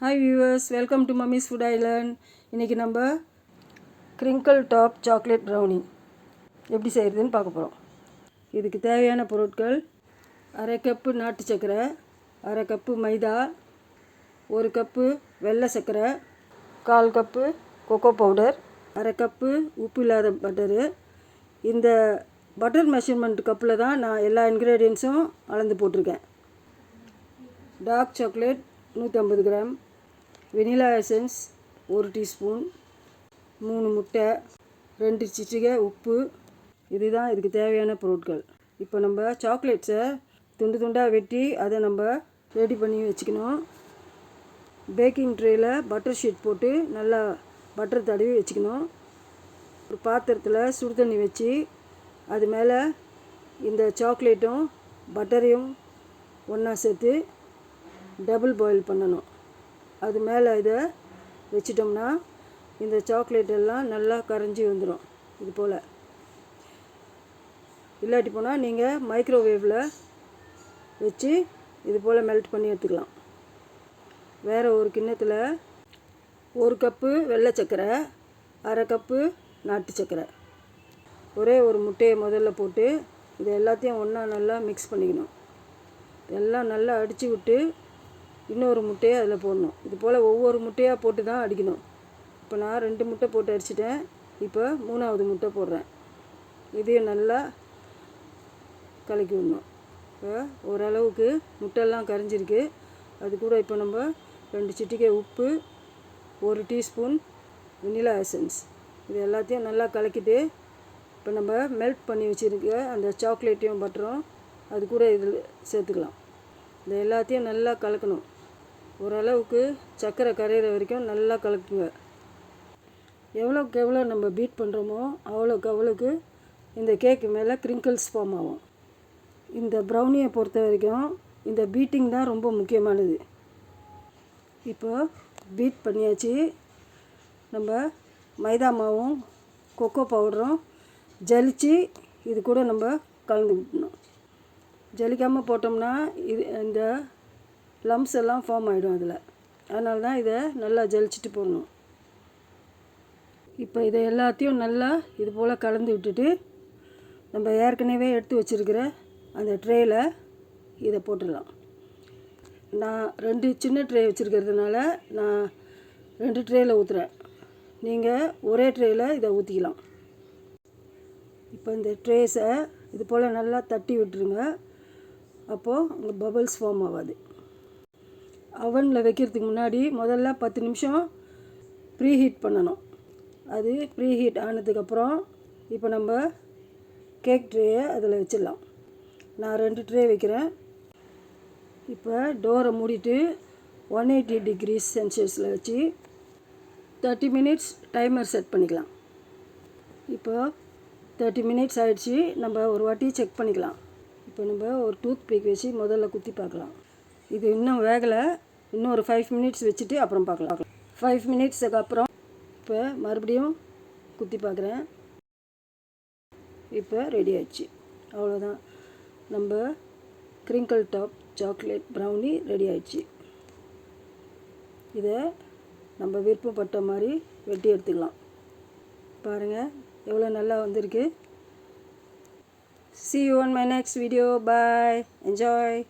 Hi viewers welcome to mummy's food island இன்றைக்கி நம்ம crinkle top chocolate brownie எப்படி செய்கிறதுன்னு பார்க்க போகிறோம் இதுக்கு தேவையான பொருட்கள் அரை கப்பு நாட்டு சர்க்கரை அரை கப்பு மைதா ஒரு கப்பு வெள்ளை சர்க்கரை கால் கப்பு கொக்கோ பவுடர் அரை கப்பு உப்பு இல்லாத பட்டரு இந்த பட்டர் மெஷர்மெண்ட் கப்பில் தான் நான் எல்லா இன்க்ரீடியன்ஸும் அளந்து போட்டிருக்கேன். டார்க் சாக்லேட் நூற்றம்பது கிராம். வெனிலா எசன்ஸ் ஒரு டீஸ்பூன் மூணு முட்டை ரெண்டு சிட்டிகை உப்பு. இதுதான் இதுக்கு தேவையான பொருட்கள். இப்போ நம்ம சாக்லேட்ஸை துண்டு துண்டாக வெட்டி அதை நம்ம ரெடி பண்ணி வச்சுக்கணும். பேக்கிங் ட்ரேயில் பட்டர் ஷீட் போட்டு நல்லா பட்டர் தடவி வச்சுக்கணும். ஒரு பாத்திரத்தில் சுடு தண்ணி வச்சு அது மேலே இந்த சாக்லேட்டும் பட்டரையும் ஒன்றா சேர்த்து டபுள் பாயில் பண்ணணும். அது மேலே இதை வச்சிட்டோம்னா இந்த சாக்லேட் எல்லாம் நல்லா கரைஞ்சி வந்துடும் இது போல். இல்லாட்டி போனால் நீங்கள் மைக்ரோவேவில் வச்சு இது போல் மெல்ட் பண்ணி எடுத்துக்கலாம். வேறு ஒரு கிண்ணத்தில் ஒரு கப்பு வெள்ளை சர்க்கரை அரை கப்பு நாட்டு சர்க்கரை. ஒரே ஒரு முட்டையை முதல்ல போட்டு இது எல்லாத்தையும் ஒன்றா நல்லா மிக்ஸ் பண்ணிக்கணும். எல்லாம் நல்லா அடித்து விட்டு இன்னொரு முட்டையை அதில் போடணும். இது போல் ஒவ்வொரு முட்டையாக போட்டு தான் அடிக்கணும். இப்போ நான் ரெண்டு முட்டை போட்டு அடிச்சிட்டேன். இப்போ மூணாவது முட்டை போடுறேன். இதையும் நல்லா கலக்கி விடணும். இப்போ ஓரளவுக்கு முட்டையெல்லாம் கரைஞ்சிருக்கு. அது கூட இப்போ நம்ம ரெண்டு சிட்டிகை உப்பு ஒரு டீஸ்பூன் வெனிலா எசன்ஸ். இது எல்லாத்தையும் நல்லா கலக்கிட்டு இப்போ நம்ம மெல்ட் பண்ணி வச்சுருக்க அந்த சாக்லேட்டையும் பட்டரும் அது கூட இதில் சேர்த்துக்கலாம். இது எல்லாத்தையும் நல்லா கலக்கணும். ஓரளவுக்கு சர்க்கரை கரையிற வரைக்கும் நல்லா கலக்குங்க. எவ்வளோக்கு எவ்வளோ நம்ம பீட் பண்ணுறோமோ அவ்வளோக்கு அவ்வளோக்கு இந்த கேக்கு மேலே கிரிங்கிள்ஸ் ஃபார்ம் ஆகும். இந்த ப்ரௌனியை பொறுத்த வரைக்கும் இந்த பீட்டிங் தான் ரொம்ப முக்கியமானது. இப்போ பீட் பண்ணியாச்சு. நம்ம மைதா மாவும் கொக்கோ பவுடரும் ஜலித்து இது கூட நம்ம கலந்துக்கணும். ஜலிக்காமல் போட்டோம்னா இது இந்த லம்ஸ் எல்லாம் ஃபார்ம் ஆகிடும் அதில். அதனால தான் இதை நல்லா ஜலிச்சிட்டு போடணும். இப்போ இதை எல்லாத்தையும் நல்லா இது போல் கலந்து விட்டுட்டு நம்ம ஏற்கனவே எடுத்து வச்சுருக்கிற அந்த ட்ரேயில் இதை போட்டுடலாம். நான் ரெண்டு சின்ன ட்ரே வச்சுருக்கிறதுனால நான் ரெண்டு ட்ரேயில் ஊற்றுறேன் நீங்கள் ஒரே ட்ரேயில் இதை ஊற்றிக்கலாம் இப்போ இந்த ட்ரேஸை இது போல் நல்லா தட்டி விட்டுருங்க. அப்போது உங்கள் பபுள்ஸ் ஃபார்ம் ஆகாது. அவனில் வைக்கிறதுக்கு முன்னாடி முதல்ல பத்து நிமிஷம் ப்ரீ ஹீட் பண்ணணும். அது ப்ரீ ஹீட் ஆனதுக்கப்புறம் இப்போ நம்ம கேக் ட்ரேயை அதில் வச்சிடலாம். நான் ரெண்டு ட்ரே வைக்கிறேன். இப்போ டோரை மூடிட்டு ஒன் எயிட்டி டிகிரி சென்சியஸில் வச்சு தேர்ட்டி மினிட்ஸ் டைமர் செட் பண்ணிக்கலாம். இப்போ தேர்ட்டி மினிட்ஸ் ஆகிடுச்சி நம்ம ஒரு வாட்டி செக் பண்ணிக்கலாம். இப்போ நம்ம ஒரு டூத் பீக் வச்சு முதல்ல குத்தி பார்க்கலாம். இது இன்னும் வேகலை. இன்னும் ஒரு ஃபைவ் மினிட்ஸ் வச்சுட்டு அப்புறம் பார்க்கலாம். ஃபைவ் மினிட்ஸுக்கு அப்புறம் இப்போ மறுபடியும் குத்தி பார்க்குறேன். இப்போ ரெடி ஆயிடுச்சு. அவ்வளோதான் நம்ம crinkle top chocolate brownie ready ஆயிடுச்சு. இதை நம்ம விருப்பப்பட்ட மாதிரி வெட்டி எடுத்துக்கலாம். பாருங்கள் எவ்வளோ நல்லா வந்திருக்கு. See you on my next video. Bye. Enjoy.